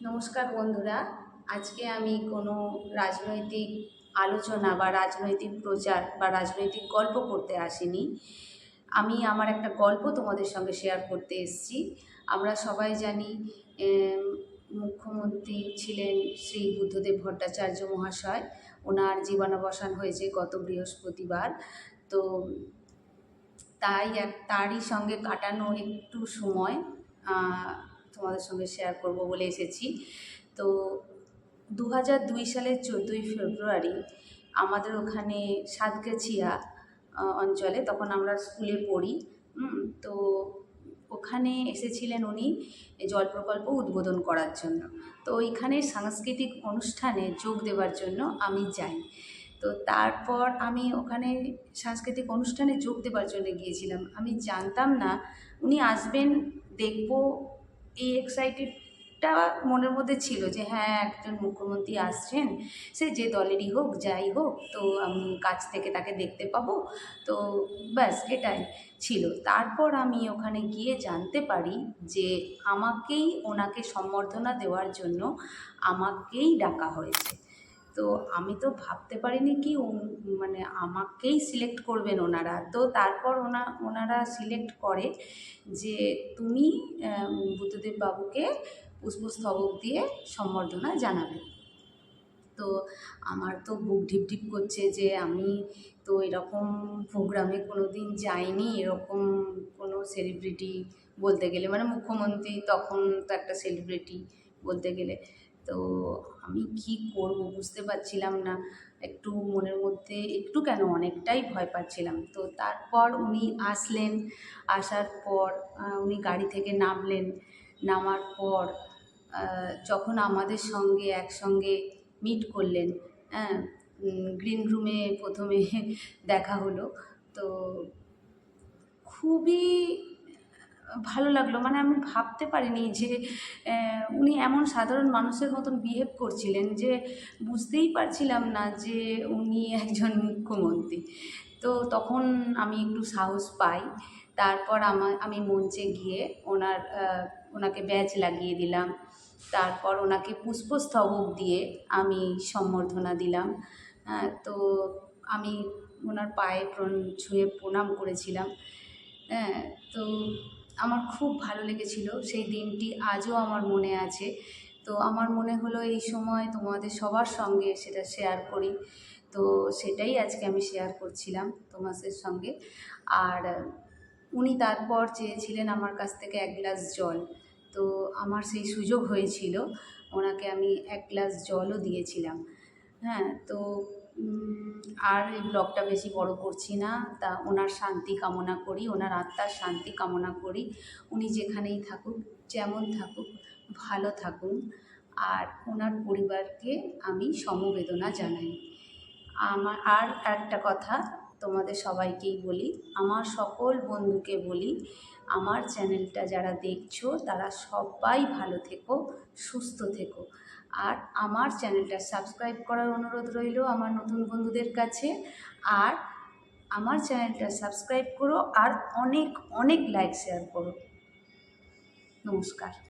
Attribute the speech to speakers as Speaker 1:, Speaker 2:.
Speaker 1: নমস্কার বন্ধুরা, আজকে আমি কোনো রাজনৈতিক আলোচনা বা রাজনৈতিক প্রচার বা রাজনৈতিক গল্প করতে আসিনি। আমি আমার একটা গল্প তোমাদের সঙ্গে শেয়ার করতে এসেছি। আমরা সবাই জানি মুখ্যমন্ত্রী ছিলেন শ্রী বুদ্ধদেব ভট্টাচার্য মহাশয়। ওনার জীবনাবসান হয়েছে গত বৃহস্পতিবার। তো তাই এক, তারই সঙ্গে কাটানো একটু সময় তোমাদের সঙ্গে শেয়ার করব বলে এসেছি। তো দু হাজার দুই সালের চোদ্দোই ফেব্রুয়ারি আমাদের ওখানে সাতগাছিয়া অঞ্চলে তখন আমরা স্কুলে পড়ি তো ওখানে এসেছিলেন উনি জল প্রকল্প উদ্বোধন করার জন্য। তো ওইখানে সাংস্কৃতিক অনুষ্ঠানে যোগ দেওয়ার জন্য আমি যাই। তো তারপর আমি ওখানে সাংস্কৃতিক অনুষ্ঠানে যোগ দেওয়ার জন্য গিয়েছিলাম। আমি জানতাম না, উনি আসবেন, দেখব এই এক্সাইটেডটা মনের মধ্যে ছিল যে হ্যাঁ একজন মুখ্যমন্ত্রী আসছেন, সে যে দলেরই হোক, যাই হোক, তো আমি কাছ থেকে তাকে দেখতে পাবো। তো ব্যাস, এটাই ছিল। তারপর আমি ওখানে গিয়ে জানতে পারি যে, আমাকেই ওনাকে সম্বর্ধনা দেওয়ার জন্য আমাকেই ডাকা হয়েছে। তো আমি তো ভাবতে পারিনি কি মানে আমাকেই সিলেক্ট করবেন ওনারা। তো তারপর ওনা, ওনারা সিলেক্ট করে যে তুমি বুদ্ধদেব বাবুকে পুষ্পস্তবক দিয়ে সম্বর্ধনা জানাবে। তো আমার তো বুক ঢিপ ঢিপ করছে যে আমি তো এরকম প্রোগ্রামে কোনো দিন যাইনি, এরকম কোনো সেলিব্রিটি বলতে গেলে মানে মুখ্যমন্ত্রী তখন তো একটা সেলিব্রিটি বলতে গেলে। তো আমি কি করব বুঝতে পারছিলাম না। একটু মনের মধ্যে, একটু কেন অনেকটাই ভয় পাচ্ছিলাম। তো তারপর উনি আসলেন। আসার পর উনি গাড়ি থেকে নামলেন। নামার পর যখন আমাদের সঙ্গে একসঙ্গে মিট করলেন হ্যাঁ গ্রিন রুমে প্রথমে দেখা হলো। তো খুবই ভালো লাগল। মানে আমি ভাবতে পারিনি যে উনি এমন সাধারণ মানুষের মতন বিহেভ করছিলেন যে, বুঝতেই পারছিলাম না যে উনি একজন মুখ্যমন্ত্রী। তো তখন আমি একটু সাহস পাই। তারপর আমার আমি মঞ্চে গিয়ে ওনার ওনাকে ব্যাচ লাগিয়ে দিলাম। তারপর ওনাকে পুষ্পস্তবক দিয়ে আমি সম্বর্ধনা দিলাম। তো আমি ওনার পায়ে ছুঁয়ে প্রণাম করেছিলাম। হ্যাঁ তো আমার খুব ভালো লেগেছিল সেই দিনটি আজও আমার মনে আছে। তো আমার মনে হলো এই সময় তোমাদের সবার সঙ্গে সেটা শেয়ার করি। তো সেটাই আজকে আমি শেয়ার করছিলাম তোমাদের সঙ্গে। আর উনি তারপর চেয়েছিলেন আমার কাছ থেকে এক গ্লাস জল। তো আমার সেই সুযোগ হয়েছিল, ওনাকে আমি এক গ্লাস জলও দিয়েছিলাম। হ্যাঁ তো আর এই ব্লগটা বেশি বড় করছি না। তা ওনার শান্তি কামনা করি, ওনার আত্মার শান্তি কামনা করি। উনি যেখানেই থাকুক, যেমন থাকুক, ভালো থাকুন। আর ওনার পরিবারকে আমি সমবেদনা জানাই। আমার আর একটা কথা তোমাদের সবাইকেই বলি, আমার সকল বন্ধুকে বলি, আমার চ্যানেলটা যারা দেখছ, তারা সবাই ভালো থেকো, সুস্থ থেকো। আর আমার চ্যানেলটা সাবস্ক্রাইব করার অনুরোধ রইল আমার নতুন বন্ধুদের কাছে। আর আমার চ্যানেলটা সাবস্ক্রাইব করো আর অনেক অনেক লাইক শেয়ার করো। নমস্কার।